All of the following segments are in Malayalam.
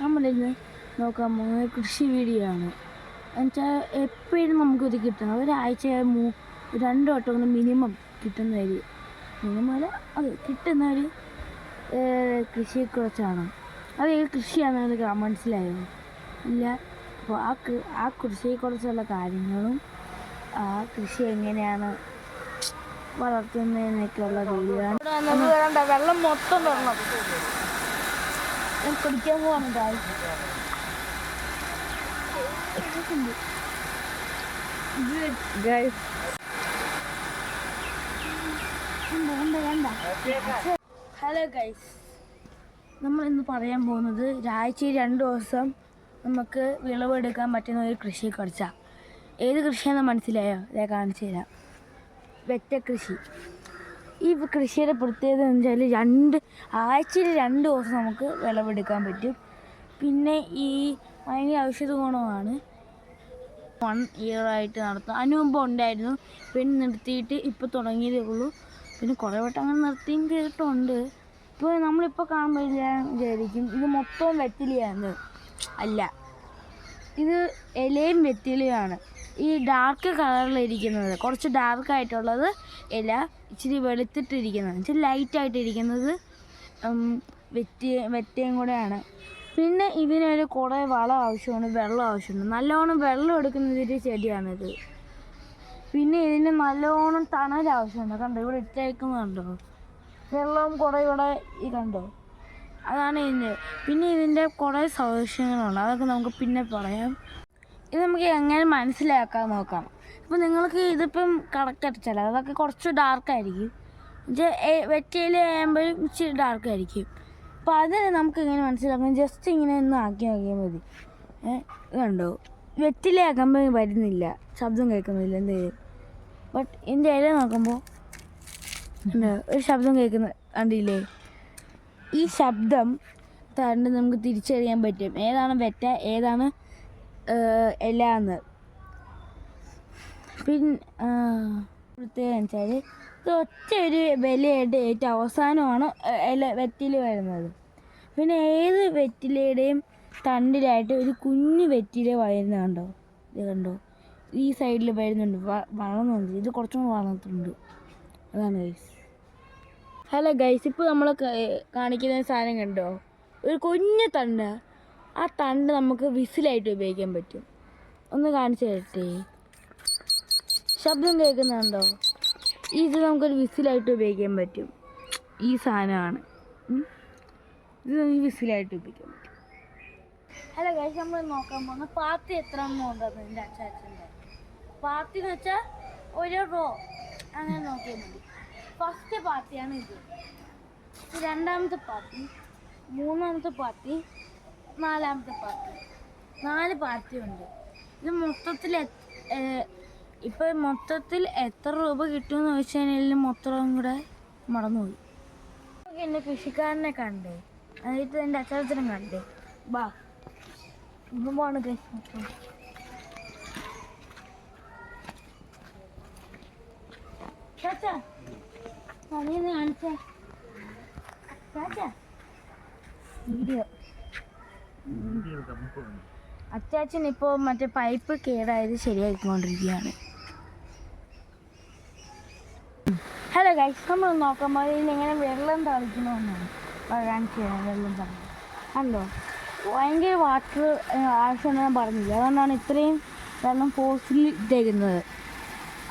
നമ്മളിന്ന് നോക്കാൻ പോകുന്നത് കൃഷി വീഡിയോ ആണ്. എന്നുവെച്ചാൽ എപ്പോഴും നമുക്കിത് കിട്ടണം. ഒരാഴ്ച മൂ രണ്ട് വട്ടം മിനിമം കിട്ടുന്ന ഒരു മിനിമം അല്ല അത് കിട്ടുന്ന ഒരു കൃഷിയെക്കുറിച്ചാണ് അത് ഏത് കൃഷിയാണെന്ന് മനസ്സിലായോ? ഇല്ല. അപ്പോൾ ആ ആ കൃഷിയെക്കുറിച്ചുള്ള കാര്യങ്ങളും ആ കൃഷി എങ്ങനെയാണ് വളർത്തുന്നതിനൊക്കെയുള്ള വീഡിയോ വെള്ളം മൊത്തം ഞാൻ കുടിക്കാൻ പോവാണ് ഗായ് ഹലോ ഗൈസ് നമ്മൾ ഇന്ന് പറയാൻ പോകുന്നത് ഒരാഴ്ചയിൽ രണ്ട് ദിവസം നമുക്ക് വിളവെടുക്കാൻ പറ്റുന്ന ഒരു കൃഷിയെ കുറിച്ചാണ് ഏത് കൃഷിയാണെന്ന് മനസ്സിലായോ? ഞാൻ കാണിച്ചു തരാം. വെറ്റ കൃഷി. ഈ കൃഷിയുടെ പ്രത്യേകത എന്ന് വെച്ചാൽ രണ്ട് ആഴ്ചയിൽ രണ്ട് ദിവസം നമുക്ക് വിളവെടുക്കാൻ പറ്റും. പിന്നെ ഈ ഭയങ്കര ഔഷധ ഗുണമാണ്. വൺ ഇയർ ആയിട്ട് നടത്തും അതിന് മുമ്പ് ഉണ്ടായിരുന്നു. പിന്നെ നിർത്തിയിട്ട് ഇപ്പോൾ തുടങ്ങിയതേ ഉള്ളൂ. പിന്നെ കുറേ വട്ടം അങ്ങനെ നിർത്തിയും ചെയ്തിട്ടുണ്ട്. ഇപ്പോൾ നമ്മളിപ്പോൾ കാണുമ്പോൾ ഞാൻ വിചാരിക്കും ഇത് മൊത്തം വെറ്റിലയാണ്. അല്ല ഇത് ഇലയും വെറ്റിലയാണ്. ഈ ഡാർക്ക് കളറിലിരിക്കുന്നത് കുറച്ച് ഡാർക്ക് ആയിട്ടുള്ളത് ഇല ഇച്ചിരി വെളുത്തിട്ടിരിക്കുന്നത്. ഇച്ചിരി ലൈറ്റ് ആയിട്ടിരിക്കുന്നത് ഉം, വെറ്റി വെറ്റയും കൂടെയാണ്. പിന്നെ ഇതിനൊരു കുറേ വളം ആവശ്യമാണ് വെള്ളം ആവശ്യമുണ്ട്. നല്ലോണം വെള്ളം എടുക്കുന്ന ഒരു ചെടിയാണിത്. പിന്നെ ഇതിന് നല്ലോണം തണൽ ആവശ്യമുണ്ട്. കണ്ടോ ഇവിടെ ഇട്ടേക്കുന്നുണ്ടോ? വെള്ളം കുറേ ഇവിടെ ഈ കണ്ടോ? അതാണ് ഇതിന്റെ പിന്നെ ഇതിന്റെ കുറേ സൗകര്യങ്ങളുണ്ട് അതൊക്കെ നമുക്ക് പിന്നെ പറയാം. ഇത് നമുക്ക് എങ്ങനെ മനസ്സിലാക്കാൻ നോക്കാം. ഇപ്പം നിങ്ങൾക്ക് ഇതിപ്പം കറക്റ്റ് അതൊക്കെ കുറച്ച് ഡാർക്കായിരിക്കും വെറ്റയിൽ ആകുമ്പോഴും ഇച്ചിരി ഡാർക്കായിരിക്കും അപ്പോൾ അതിനെ നമുക്ക് ഇങ്ങനെ മനസ്സിലാക്കാം? ജസ്റ്റ് ഇങ്ങനെ ഒന്ന് ആക്കി നോക്കിയാൽ മതി. കണ്ടോ? വെറ്റിലയാക്കുമ്പോൾ വരുന്നില്ല. ശബ്ദം കേൾക്കുന്നില്ല എന്തെങ്കിലും. ബട്ട് ഇതിന്റെ ഇല നോക്കുമ്പോൾ ഒരു ശബ്ദം കേൾക്കുന്ന കണ്ടില്ലേ? ഈ ശബ്ദം തരണ്ട് നമുക്ക് തിരിച്ചറിയാൻ പറ്റും. ഏതാണ് വെറ്റ ഏതാണ് ഇല പിന്നെ വെച്ചാൽ ഇത് ഒറ്റ ഒരു വിലയായിട്ട് ഏറ്റവും അവസാനമാണ് ഇല വെറ്റില വരുന്നത്. പിന്നെ ഏത് വെറ്റിലയുടെയും തണ്ടിലായിട്ട് ഒരു കുഞ്ഞു വെറ്റില വരുന്നുണ്ടോ ഇത് കണ്ടോ? ഈ സൈഡിൽ വരുന്നുണ്ട് വളർന്നുണ്ട്. ഇത് കുറച്ചും വളർന്നിട്ടുണ്ട്. അതാണ് ഗൈസ്. ഹലോ ഗൈസ് ഇപ്പോൾ നമ്മൾ കാണിക്കുന്ന സാധനം കണ്ടോ? ഒരു കുഞ്ഞു തണ്ട്. ആ തണ്ട് നമുക്ക് വിസിലായിട്ട് ഉപയോഗിക്കാൻ പറ്റും. ഒന്ന് കാണിച്ചു തരട്ടെ? ശബ്ദം കേൾക്കുന്നുണ്ടോ? ഇത് നമുക്കൊരു വിസിലായിട്ട് ഉപയോഗിക്കാൻ പറ്റും. ഈ സാധനമാണ്. ഇത് നമുക്ക് വിസിലായിട്ട് ഉപയോഗിക്കാൻ പറ്റും. ഹലോ കഴിച്ച് നമ്മൾ നോക്കാൻ പോകുന്ന പാത്തി എത്ര ഉണ്ടെന്ന് എന്റെ അച്ചാച്ചന്റെ പാത്തി എന്ന് വെച്ചാൽ ഒരു റോ. അങ്ങനെ നോക്കിയാൽ മതി. ഫസ്റ്റ് പാർട്ടിയാണ് ഇത്. രണ്ടാമത്തെ പാർട്ടി മൂന്നാമത്തെ പാർട്ടി നാലാമത്തെ പാർട്ടി. നാല് പാർട്ടി ഉണ്ട് ഇത് മൊത്തത്തിൽ ഇപ്പം മൊത്തത്തിൽ എത്ര രൂപ കിട്ടുമെന്ന് ചോദിച്ചു കഴിഞ്ഞാൽ മൊത്തം കൂടെ മറന്നുപോയി. എന്നെ കൃഷിക്കാരനെ കണ്ടേ. എന്നിട്ട് എന്റെ അച്ചാച്ചനും കണ്ടേ. ബാ ഇപ്പം പോണ. ചാച്ചാ ചാച്ചാ വീഡിയോ. അച്ചാച്ചൻ ഇപ്പോ മറ്റേ പൈപ്പ് കേടായത് ശരിയാക്കിക്കൊണ്ടിരിക്കുകയാണ് ഹലോ ഗൈസ് നമ്മൾ നോക്കുമ്പോൾ ഇതിൽ എങ്ങനെ വെള്ളം തളിക്കണമെന്നാണ്. കാണിച്ചു തരാം വെള്ളം തളിക്കുന്നത് കണ്ടോ? ഭയങ്കര വാട്ടർ ആവശ്യമെന്ന് ഞാൻ പറഞ്ഞില്ല? അതുകൊണ്ടാണ് ഇത്രയും വെള്ളം ഫോഴ്സിൽ ഇട്ടേക്കുന്നത്.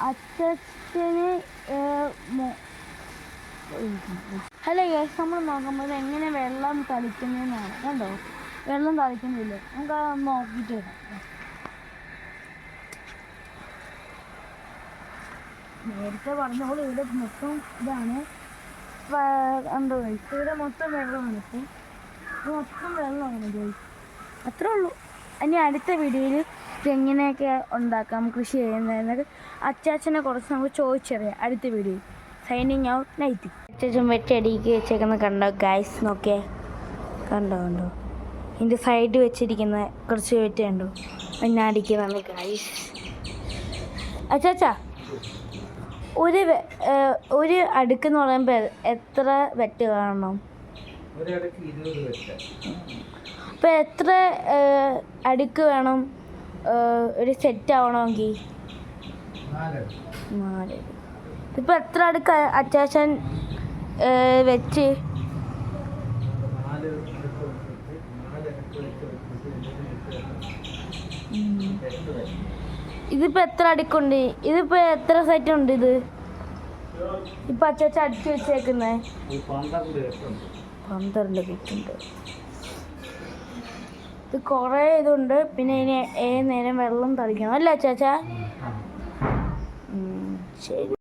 അച്ഛന് ഹലോ ഗൈസ് നമ്മൾ നോക്കുമ്പോൾ എങ്ങനെ വെള്ളം തളിക്കുന്നതെന്നാണ്. കണ്ടോ? വെള്ളം തളിക്കുന്നില്ല? നമുക്ക് നോക്കിട്ട് വരാം. നേരത്തെ പോലെ ഇവിടെ മൊത്തം ഇതാണ്. എന്തോ? ഇവിടെ മൊത്തം വെള്ളമാണ് ഇപ്പം. മൊത്തം വെള്ളമാണ് ഗൈസ് അത്രേ ഉള്ളൂ. ഇനി അടുത്ത വീഡിയോയിൽ എങ്ങനെയൊക്കെ ഉണ്ടാക്കാം കൃഷി ചെയ്യുന്നതെന്നൊക്കെ അച്ചാച്ചനെ കുറച്ച് നമുക്ക് ചോദിച്ചറിയാം. അടുത്ത വീഡിയോയിൽ. സൈനിങ് ഔട്ട് നൈറ്റ് അച്ചാച്ചൻ വെച്ചടിക്ക് വെച്ചേക്കുന്ന കണ്ടോ ഗൈസ് നോക്കിയേ. കണ്ടോ കണ്ടോ? ഇതിന്റെ സൈഡ് വെച്ചിരിക്കുന്ന കുറച്ച് വെറ്റ് കണ്ടോ? ഞാൻ അടിക്കുന്നതാണ് ഗൈസ് അച്ചാച്ചാ ഒരു അടുക്ക് എന്ന് ഒരു അടുക്കെന്ന് പറയുമ്പോൾ എത്ര വെറ്റ് കാണണം? അപ്പൊ ഇരുപത് വെച്ച ഇപ്പം എത്ര അടുക്ക് വേണം? ഒരു സെറ്റ് ആവണമെങ്കിൽ? നാല് ഇപ്പം എത്ര അടുക്ക് അച്ചാച്ചൻ വെച്ച്? ഇതിപ്പോൾ എത്ര അടുക്കുണ്ട്? ഇതിപ്പോ എത്ര സെറ്റ് ഉണ്ട് ഇത്? ഇപ്പൊ അച്ചാച്ച അടിച്ചു വെച്ചേക്കുന്നേ. പന്ത്രണ്ട് കിറ്റുണ്ട് ഇത് കുറേ ഇതുണ്ട്. പിന്നെ ഇനി ഏ നേരം വെള്ളം തളിക്കണം. അല്ലേ അച്ചാച്ച? ശരി.